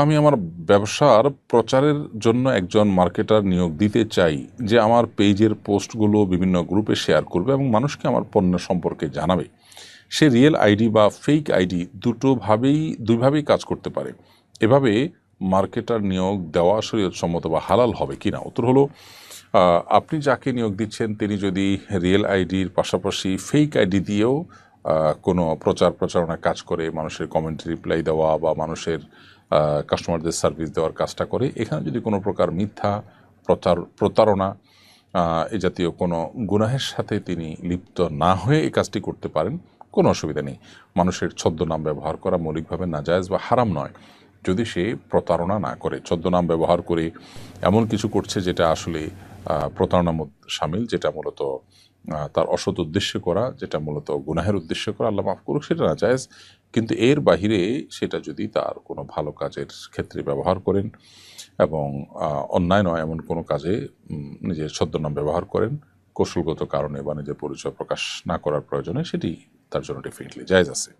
আমি আমার ব্যবসার প্রচারের জন্য একজন মার্কেটার নিয়োগ দিতে চাই, যে আমার পেজের পোস্টগুলো বিভিন্ন গ্রুপে শেয়ার করবে এবং মানুষকে আমার পণ্য সম্পর্কে জানাবে। সে রিয়েল আইডি বা ফেক আইডি দুটোভাবেই দুইভাবেই কাজ করতে পারে। এভাবে মার্কেটার নিয়োগ দেওয়া শরীয়তসম্মত বা হালাল হবে কিনা? উত্তর হলো আপনি যাকে নিয়োগ দিচ্ছেন, তিনি যদি রিয়েল আইডির পাশাপাশি ফেক আইডি দিয়েও কোনো প্রচার প্রচারণা কাজ করে, মানুষের কমেন্ট রিপ্লাই দেওয়া বা মানুষের কাস্টমারদের সার্ভিস দেওয়ার কাজটা করে। এখানে যদি কোনো প্রকার মিথ্যা প্রচার প্রতারণা এ জাতীয় কোনো গুনাহের সাথে তিনি লিপ্ত না হয়ে এই কাজটি করতে পারেন কোনো অসুবিধা নেই। মানুষের ছদ্মনাম ব্যবহার করা মৌলিকভাবে নাজায়জ বা হারাম নয়। যদি সে প্রতারণা না করে ছদ্মনাম ব্যবহার করে এমন কিছু করছে যেটা আসলে আহ, প্রতারণার মধ্যে সামিল যেটা মূলত তার অসৎ উদ্দেশ্য করা যেটা মূলত গুনাহের উদ্দেশ্যে করা আল্লাহ মাফ করুক সেটা না জায়েজ কিন্তু এর বাহিরে সেটা যদি তার কোনো ভালো কাজের ক্ষেত্রে ব্যবহার করেন এবং অন্যায় নয়, এমন কোনো কাজে নিজের ছদ্মনাম ব্যবহার করেন, কৌশলগত কারণে বা নিজের পরিচয় প্রকাশ না করার প্রয়োজনে, সেটি তার জন্য ডেফিনেটলি জায়জ আছে।